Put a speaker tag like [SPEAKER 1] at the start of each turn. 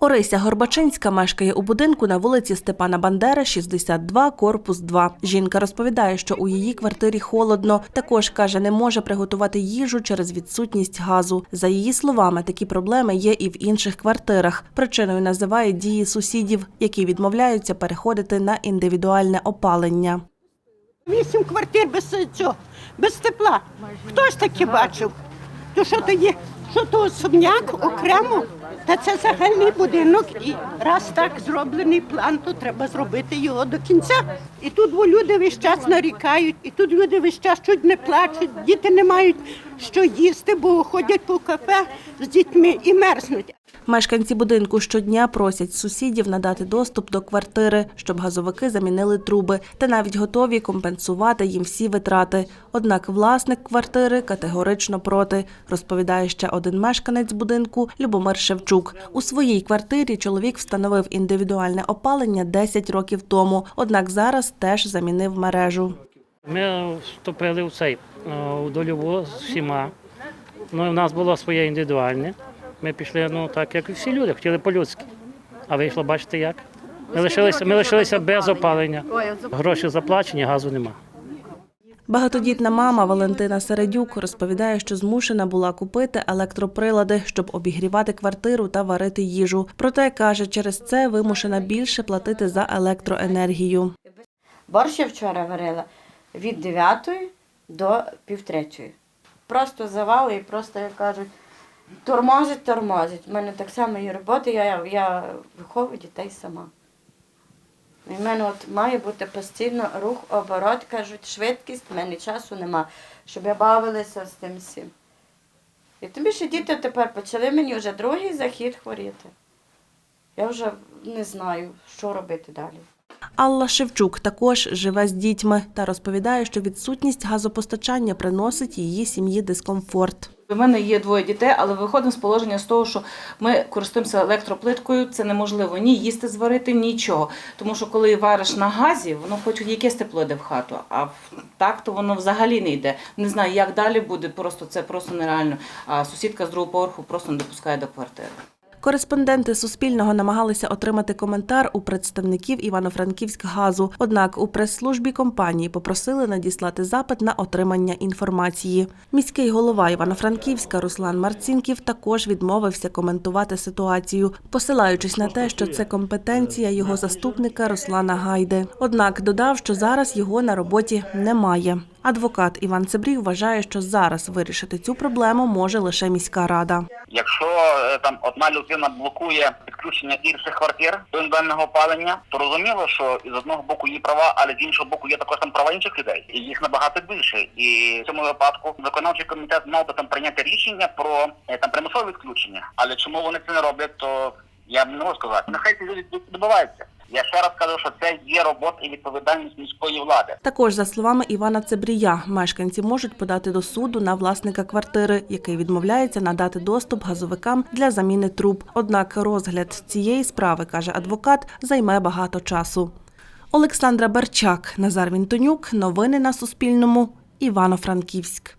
[SPEAKER 1] Орися Горбачинська мешкає у будинку на вулиці Степана Бандери, 62, корпус 2. Жінка розповідає, що у її квартирі холодно. Також каже, не може приготувати їжу через відсутність газу. За її словами, такі проблеми є і в інших квартирах. Причиною називає дії сусідів, які відмовляються переходити на індивідуальне опалення.
[SPEAKER 2] Вісім квартир без цього, без тепла. Хто ж таке бачив? То що то є? Що то особняк окремо? Та це загальний будинок. І раз так зроблений план, то треба зробити його до кінця. І тут бо люди весь час нарікають, і тут люди весь час чуть не плачуть, діти не мають що їсти, бо ходять по кафе з дітьми і мерзнуть.
[SPEAKER 1] Мешканці будинку щодня просять сусідів надати доступ до квартири, щоб газовики замінили труби, та навіть готові компенсувати їм всі витрати. Однак власник квартири категорично проти, розповідає ще один мешканець будинку Любомир Шевчук. У своїй квартирі чоловік встановив індивідуальне опалення 10 років тому, однак зараз теж замінив мережу.
[SPEAKER 3] Ми вступили в цей е, у з всіма. Ну, в нас було своє індивідуальне. Ми пішли, ну так, як і всі люди, хотіли по-людськи. А вийшло, бачите як? Ми лишилися, ми лишилися без опалення. Гроші заплачені, газу нема.
[SPEAKER 1] Багатодітна мама Валентина Середюк розповідає, що змушена була купити електроприлади, щоб обігрівати квартиру та варити їжу. Проте каже, через це вимушена більше платити за електроенергію.
[SPEAKER 4] Борщ я вчора варила від 9 до півтретьої. Просто завали і просто, як кажуть, тормозить, тормозить. У мене так само є робота, я, я виховую дітей сама. І в мене от має бути постійно рух, оборот, кажуть, швидкість, в мене часу нема, щоб я бавилася з тим всім. І тим більше діти тепер почали мені вже другий захід хворіти. Я вже не знаю, що робити далі.
[SPEAKER 1] Алла Шевчук також живе з дітьми та розповідає, що відсутність газопостачання приносить її сім'ї дискомфорт.
[SPEAKER 5] У мене є двоє дітей, але виходимо з положення з того, що ми користуємося електроплиткою. Це неможливо ні їсти зварити, нічого. Тому що коли вариш на газі, воно хоч якесь тепло йде в хату, а так то воно взагалі не йде. Не знаю, як далі буде, просто це просто нереально. А сусідка з другого поверху просто не допускає до квартири.
[SPEAKER 1] Кореспонденти Суспільного намагалися отримати коментар у представників Івано-Франківськгазу. Однак у прес-службі компанії попросили надіслати запит на отримання інформації. Міський голова Івано-Франківська Руслан Марцінків також відмовився коментувати ситуацію, посилаючись на те, що це компетенція його заступника Руслана Гайди. Однак додав, що зараз його на роботі немає. Адвокат Іван Цебрій вважає, що зараз вирішити цю проблему може лише міська рада.
[SPEAKER 6] Якщо е, там одна людина блокує підключення інших квартир до індивідуального опалення, то розуміло, що з одного боку є права, але з іншого боку є також там права інших людей, і їх набагато більше. І в цьому випадку виконавчий комітет мав би там прийняти рішення про е, там примусове відключення. Але чому вони це не роблять, то я не можу сказати. Нехай ці люди добиваються. Я ще раз кажу, що це є робота і відповідальність міської влади.
[SPEAKER 1] Також, за словами Івана Цебрія, мешканці можуть подати до суду на власника квартири, який відмовляється надати доступ газовикам для заміни труб. Однак розгляд цієї справи, каже адвокат, займе багато часу. Олександра Берчак, Назар Вінтонюк. Новини на Суспільному. Івано-Франківськ.